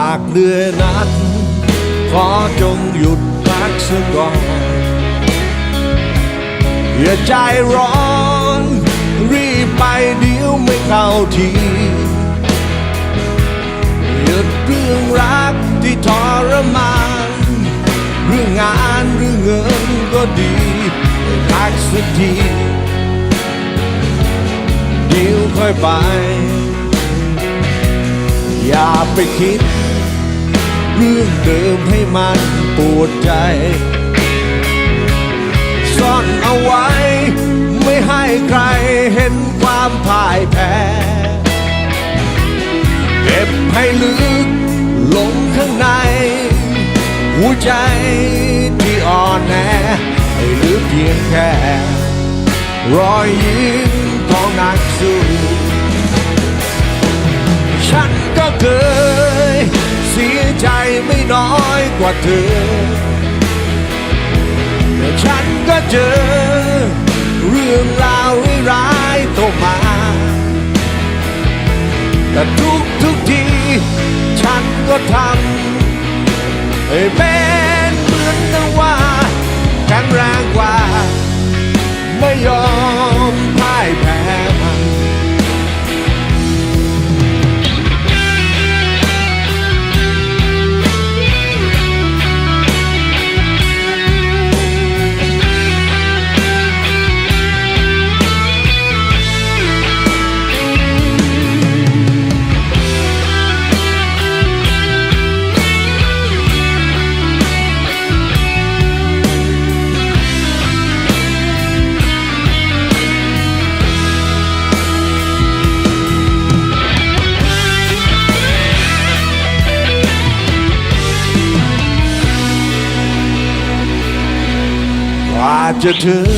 หากเหนื่อยนักขอจงหยุดพักสักก่อนอย่าใจร้อน รีบไปเดี๋ยวไม่เข้าทีหยุดเรื่องรักที่ทรมาน เรื่องงานเรื่องเงินก็ดีพักสักทีเดี๋ยวค่อยไป อย่าไปคิด เรื่องเดิมให้มันปวดใจ ซ่อนเอาไว้ ไม่ให้ใครเห็นความพ่ายแพ้เก็บให้ลึกลงข้างใน หัวใจที่อ่อนแอให้ลือเพียงแค่ รอยยิ้มของนักสู้ ว่าเธอแต่ฉันก็เจอ เรื่องราวร้ายๆต่อมาแต่ทุกทุกที ฉันก็ทำให้เป็ กว่าจะถึง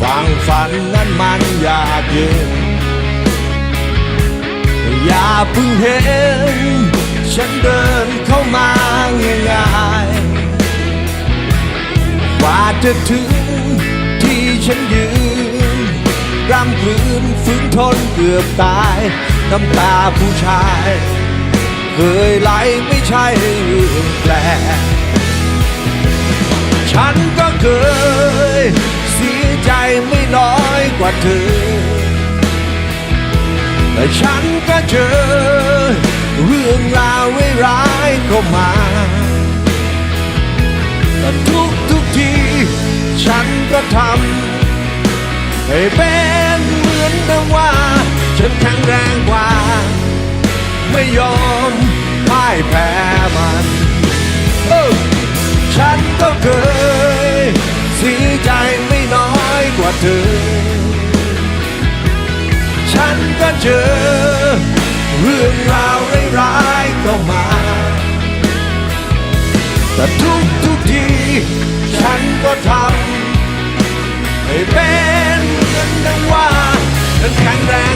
ฝั่งฝันนั้นมันยากเย็นอย่าเพิ่งเห็น ฉันเดินเข้ามาง่ายๆกว่าจะถึงที่ฉันยืนร่ำคลืนฝืนทนเกือบตาย น้ำตาผู้ชาย เคยไหลไม่ใช่เรื่องแปลกฉันก็ เคยเสียใจไม่น้อยกว่าเธอ แต่ฉันก็เจอ เรื่องราวร้ายๆเข้ามาแต่ทุกทุกที ฉันก็ทำให้เป็นเหมือนดังว่า ฉันแข็งแรงกว่า ไม่ยอมพ่ายแพ้มัน เออฉันก็เคย เจอ เรื่องราวร้ายๆเข้ามา แต่ทุกทุกที ฉันก็ทำให้เป็นเหมือนดังว่าฉันแข็งแรง